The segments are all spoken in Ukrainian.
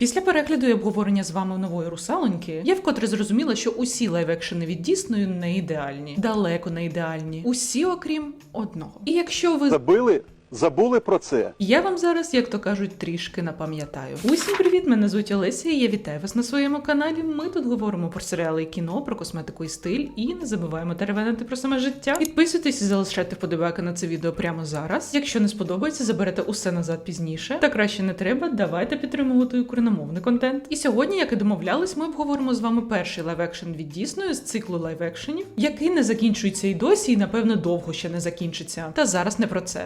Після перегляду і обговорення з вами нової русалоньки, я вкотре зрозуміла, що усі лайв-екшени від Діснею не ідеальні, далеко не ідеальні. Усі, окрім одного. І якщо ви Забили, забули про це. я вам зараз, як то кажуть, трішки напам'ятаю. Усім привіт! Мене звуть Олеся. і Я вітаю вас на своєму каналі. Ми тут говоримо про серіали і кіно, про косметику і стиль, і не забуваємо теревенити про саме життя. Підписуйтесь і залишайте вподобайки на це відео прямо зараз. Якщо не сподобається, заберете усе назад пізніше. Та краще не треба. Давайте підтримувати україномовний контент. І сьогодні, як і домовлялись, ми обговоримо з вами перший лайв-екшен від Діснею з циклу лайв-екшенів, який не закінчується і досі, і напевно довго ще не закінчиться. Та зараз не про це.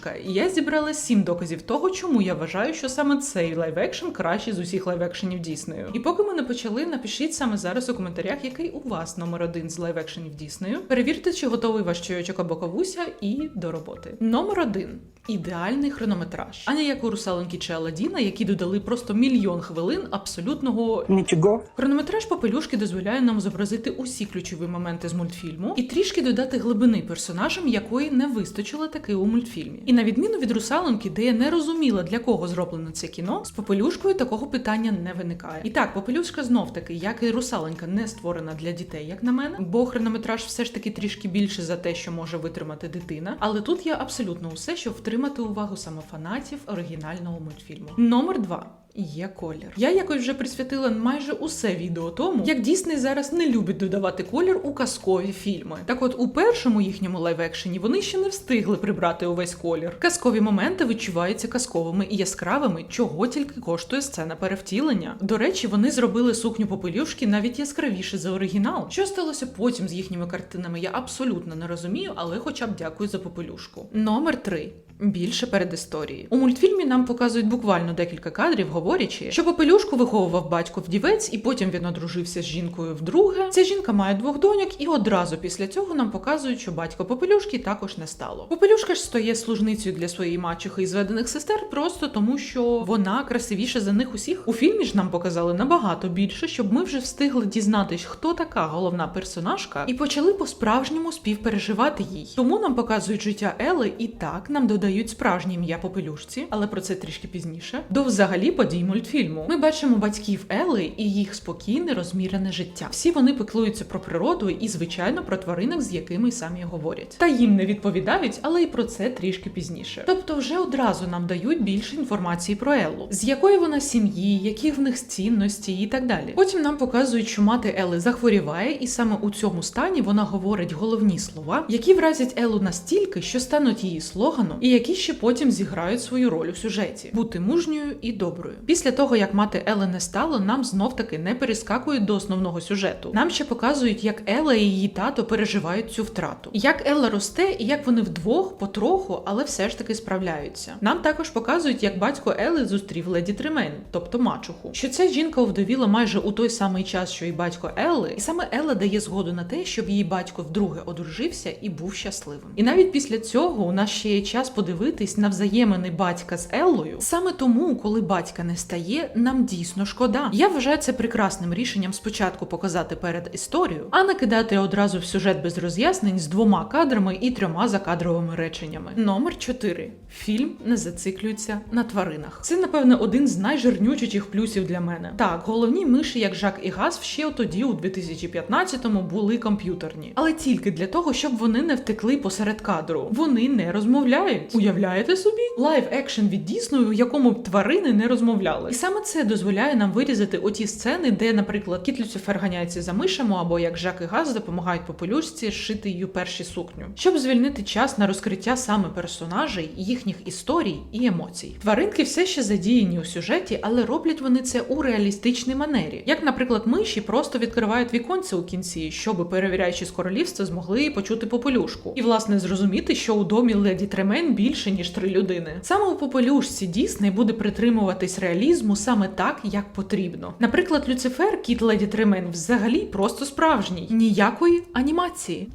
Попелюшка. І я зібрала сім доказів того, чому я вважаю, що саме цей лайв-екшен кращий з усіх лайв-екшенів Діснею. І поки ми не почали, напишіть саме зараз у коментарях, який у вас номер один з лайв-екшенів Діснею. Перевірте, чи готовий ваш чайочок або кавуся, і до роботи. Номер один. Ідеальний хронометраж, а не як у русаленьки чи Аладдіна, які додали просто мільйон хвилин абсолютного Нічого. Хронометраж попелюшки дозволяє нам зобразити усі ключові моменти з мультфільму і трішки додати глибини персонажам, якої не вистачило таки у мультфільмі. І на відміну від русалонки, де я не розуміла для кого зроблено це кіно, з попелюшкою такого питання не виникає. І так, попелюшка знов таки, як і русалонка не створена для дітей, як на мене, бо хронометраж все ж таки трішки більше за те, що може витримати дитина. Але тут є абсолютно усе, щоб втримати увагу саме фанатів оригінального мультфільму. Номер два. Є колір. Я якось вже присвятила майже усе відео тому, як Дісней зараз не любить додавати колір у казкові фільми. Так от у першому їхньому лайв-екшені вони ще не встигли прибрати увесь колір. Казкові моменти відчуваються казковими і яскравими, чого тільки коштує сцена перевтілення. До речі, вони зробили сукню попелюшки навіть яскравіше за оригінал. Що сталося потім з їхніми картинами, я абсолютно не розумію, але хоча б дякую за попелюшку. Номер 3. Більше передісторії. У мультфільмі нам показують буквально декілька кадрів, говорячи, що попелюшку виховував батько вдівець, і потім він одружився з жінкою вдруге. Ця жінка має двох доньок, і одразу після цього нам показують, що батько попелюшки також не стало. Попелюшка ж стає служницею для своєї мачехи і зведених сестер, просто тому, що вона красивіша за них усіх. У фільмі ж нам показали набагато більше, щоб ми вже встигли дізнатись, хто така головна персонажка, і почали по-справжньому співпереживати їй. Тому нам показують життя Ели, і так нам додають справжнє ім'я попелюшці, але про це трішки пізніше. До взагалі подій мультфільму. Ми бачимо батьків Ели і їх спокійне, розмірене життя. Всі вони піклуються про природу і, звичайно, про тваринок, з якими самі говорять. Та їм не відповідають, але й про це трішки пізніше. Тобто, вже одразу нам дають більше інформації про Еллу, з якої вона сім'ї, які в них цінності і так далі. Потім нам показують, що мати Елли захворіває, і саме у цьому стані вона говорить головні слова, які вразять Еллу настільки, що стануть її слоганом, і які ще потім зіграють свою роль у сюжеті бути мужньою і доброю. Після того, як мати Елли не стало, нам знов таки не перескакують до основного сюжету. Нам ще показують, як Елла і її тато переживають цю втрату, як Елла росте, і як вони вдвох потроху, але все ж таки справляються. Нам також показують, як батько Елли зустрів леді Тремейн, тобто мачуху, що ця жінка овдовіла майже у той самий час, що і батько Елли, і саме Елла дає згоду на те, щоб її батько вдруге одружився і був щасливим. І навіть після цього у нас ще є час подивитись на взаємини батька з Еллою. Саме тому, коли батька не стає, нам дійсно шкода. Я вважаю це прекрасним рішенням спочатку показати перед історію, а не кидати одразу в сюжет без роз'яснень з двома кадрами і трьома закадровими реченнями. Номер 4. Фільм не зациклюється на тваринах. Це, напевне, один з найжирнючіших плюсів для мене. Так, головні миші, як Жак і Газ, ще тоді, у 2015-му, були комп'ютерні, але тільки для того, щоб вони не втекли посеред кадру. Вони не розмовляють. Уявляєте собі? Лайв екшен від Дісною, в якому б тварини не розмовляли. І саме це дозволяє нам вирізати оті сцени, де, наприклад, кіт Люцифер ганяється за мишами, або як Жак і Газ допомагають попелюшці шити її перші сукню, щоб звільнити час на розкриття саме персонажей, їхніх історій і емоцій. Тваринки все ще задіяні у сюжеті, але роблять вони це у реалістичній манері. Як, наприклад, миші просто відкривають віконце у кінці, щоб перевіряючи з королівства змогли почути попелюшку, і власне зрозуміти, що у домі леді Тремен більше ніж три людини. Саме у попелюшці Дісней буде притримуватись реалізму саме так, як потрібно. Наприклад, Люцифер, кіт леді Тремен, взагалі просто справжній, ніякої анімації.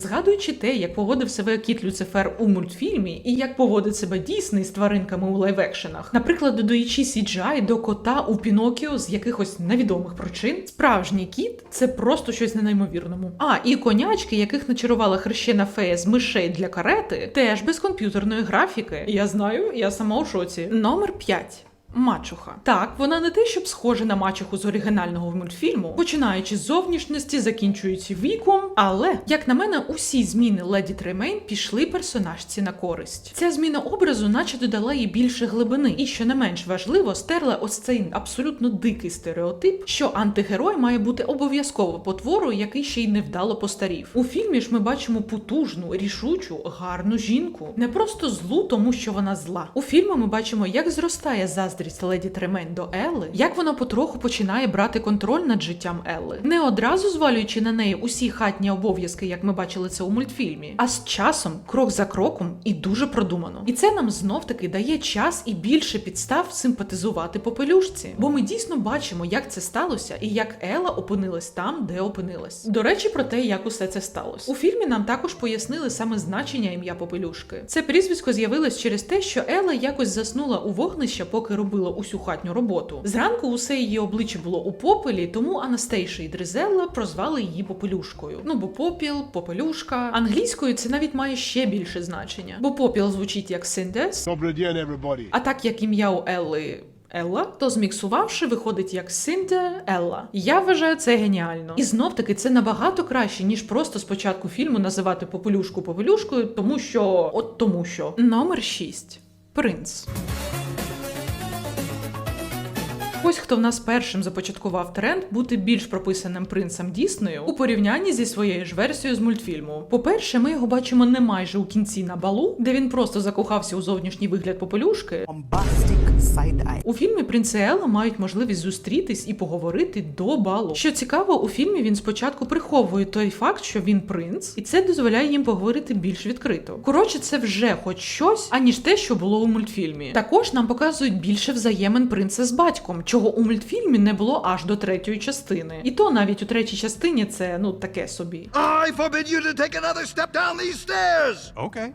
Згадуючи те, як поводив себе кіт Люцифер у мультфільмі, і як поводить себе Дісней з тваринками у лайв-екшенах, наприклад, додаючи CGI до кота у Пінокіо з якихось невідомих причин, справжній кіт це просто щось на неймовірному. А і конячки, яких начарувала хрещена фея з мишей для карети, теж без комп'ютерної графіки. Я знаю, я сама у шоці. Номер 5. Мачуха. Так, вона не те, щоб схожа на мачуху з оригінального мультфільму, починаючи з зовнішності, закінчуючи віком. Але, як на мене, усі зміни леді Тремейн пішли персонажці на користь. Ця зміна образу, наче додала їй більше глибини, і що не менш важливо, стерла ось цей абсолютно дикий стереотип, що антигерой має бути обов'язково потворою, який ще й невдало постарів. У фільмі ж ми бачимо потужну, рішучу, гарну жінку, не просто злу, тому що вона зла. У фільмі ми бачимо, як зростає заздрість леді Тремень до Елли, як вона потроху починає брати контроль над життям Елли, не одразу звалюючи на неї усі хатні обов'язки, як ми бачили це у мультфільмі, а з часом, крок за кроком, і дуже продумано. І це нам знов таки дає час і більше підстав симпатизувати попелюшці, бо ми дійсно бачимо, як це сталося, і як Елла опинилась там, де опинилась. До речі, про те, як усе це сталося. У фільмі нам також пояснили саме значення ім'я попелюшки. Це прізвисько з'явилось через те, що Елла якось заснула у вогнища, поки робила усю хатню роботу. Зранку усе її обличчя було у попелі, тому Анастейша і Дризелла прозвали її попелюшкою. Ну бо попіл, попелюшка. Англійською це навіть має ще більше значення, бо попіл звучить як синдес, everybody. а так як ім'я у Елли. Елла, то зміксувавши, виходить як Синде Елла. Я вважаю це геніально. І знов таки це набагато краще, ніж просто спочатку фільму називати попелюшку попелюшкою, тому що от тому що. Номер 6. Принц. Ось хто в нас першим започаткував тренд бути більш прописаним принцем Діснею у порівнянні зі своєю ж версією з мультфільму. По-перше, ми його бачимо не майже у кінці на балу, де він просто закохався у зовнішній вигляд попелюшки. У фільмі принц і Елла мають можливість зустрітись і поговорити до балу. Що цікаво, у фільмі він спочатку приховує той факт, що він принц, і це дозволяє їм поговорити більш відкрито. Коротше, це вже хоч щось, аніж те, що було у мультфільмі. Також нам показують більше взаємин принца з батьком, чого у мультфільмі не було аж до третьої частини. І то навіть у третій частині це ну таке собі. I forbid you to take another step down these stairs! Okay.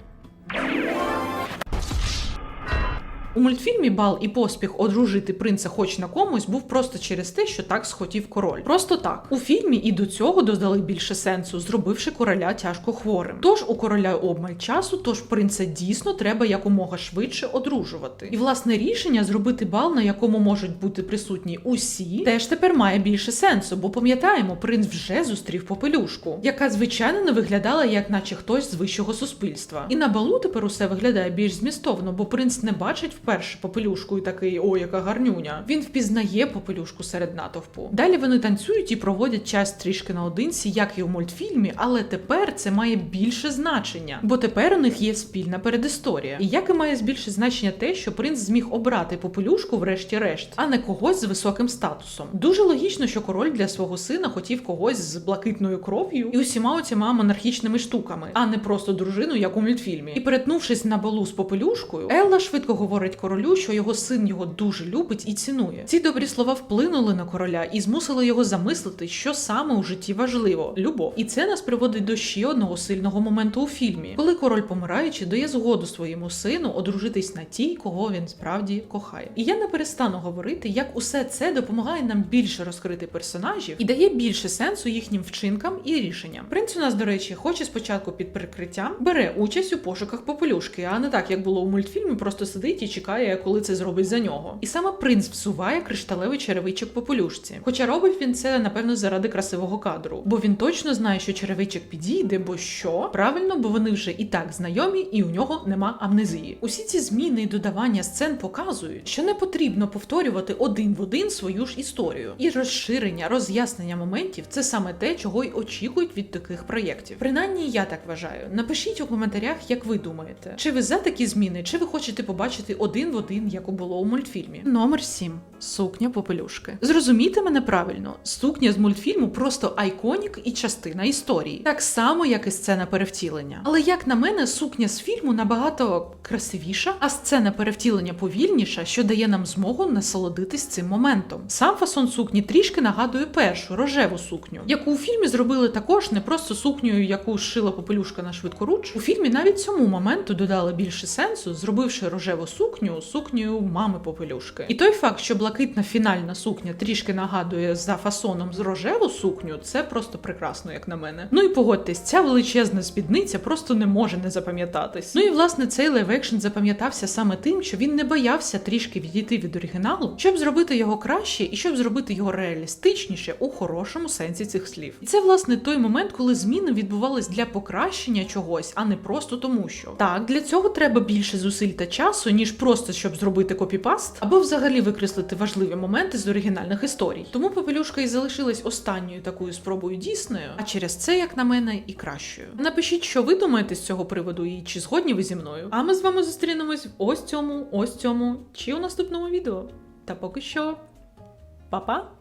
У мультфільмі бал і поспіх одружити принца хоч на комусь був просто через те, що так схотів король. Просто так. У фільмі і до цього додали більше сенсу, зробивши короля тяжко хворим. Тож у короля обмаль часу, тож принца дійсно треба якомога швидше одружувати. І власне рішення зробити бал, на якому можуть бути присутні усі, теж тепер має більше сенсу, бо пам'ятаємо, принц вже зустрів попелюшку, яка звичайно не виглядала як наче хтось з вищого суспільства. І на балу тепер усе виглядає більш змістовно, бо принц не бачить вперше попелюшку і такий о, яка гарнюня. Він впізнає попелюшку серед натовпу. Далі вони танцюють і проводять час трішки наодинці, як і у мультфільмі, але тепер це має більше значення, бо тепер у них є спільна передісторія. І як і має більше значення те, що принц зміг обрати попелюшку, врешті-решт, а не когось з високим статусом. Дуже логічно, що король для свого сина хотів когось з блакитною кров'ю і усіма оціма монархічними штуками, а не просто дружину, як у мультфільмі. І перетнувшись на балу з попелюшкою, Елла швидко говорить королю, що його син його дуже любить і цінує. Ці добрі слова вплинули на короля і змусили його замислити, що саме у житті важливо любов. І це нас приводить до ще одного сильного моменту у фільмі, коли король, помираючи, дає згоду своєму сину одружитись на тій, кого він справді кохає. І я не перестану говорити, як усе це допомагає нам більше розкрити персонажів і дає більше сенсу їхнім вчинкам і рішенням. Принц у нас, до речі, хоче спочатку під прикриттям бере участь у пошуках попелюшки, а не так, як було у мультфільмі, просто сидить і чекає, коли це зробить за нього. І саме принц всуває кришталевий черевичок попелюшці. Хоча робить він це, напевно, заради красивого кадру, бо він точно знає, що черевичок підійде, бо що правильно, бо вони вже і так знайомі, і у нього нема амнезії. Усі ці зміни і додавання сцен показують, що не потрібно повторювати один в один свою ж історію. І розширення, роз'яснення моментів це саме те, чого й очікують від таких проєктів. Принаймні, я так вважаю. Напишіть у коментарях, як ви думаєте, чи ви за такі зміни, чи ви хочете побачити один в один, як було у мультфільмі. Номер 7. Сукня попелюшки. Зрозумійте мене правильно, сукня з мультфільму просто айконік і частина історії, так само, як і сцена перевтілення. Але як на мене, сукня з фільму набагато красивіша, а сцена перевтілення повільніша, що дає нам змогу насолодитись цим моментом. Сам фасон сукні трішки нагадує першу рожеву сукню, яку у фільмі зробили також не просто сукнею, яку шила попелюшка на швидкоруч. У фільмі навіть цьому моменту додали більше сенсу, зробивши рожеву сукню сукню сукнею мами попелюшки. І той факт, що блакитна фінальна сукня трішки нагадує за фасоном з рожеву сукню, це просто прекрасно, як на мене. Ну і погодьтесь, ця величезна спідниця просто не може не запам'ятатись. Ну і власне цей лайв-екшн запам'ятався саме тим, що він не боявся трішки відійти від оригіналу, щоб зробити його краще і щоб зробити його реалістичніше у хорошому сенсі цих слів. І це власне той момент, коли зміни відбувались для покращення чогось, а не просто тому, що так для цього треба більше зусиль та часу, ніж просто щоб зробити копіпаст, або взагалі викреслити важливі моменти з оригінальних історій. Тому попелюшка і залишилась останньою такою спробою дійсною, а через це, як на мене, і кращою. Напишіть, що ви думаєте з цього приводу, і чи згодні ви зі мною. А ми з вами зустрінемось в ось цьому, ось цьому, чи у наступному відео. Та поки що, па-па!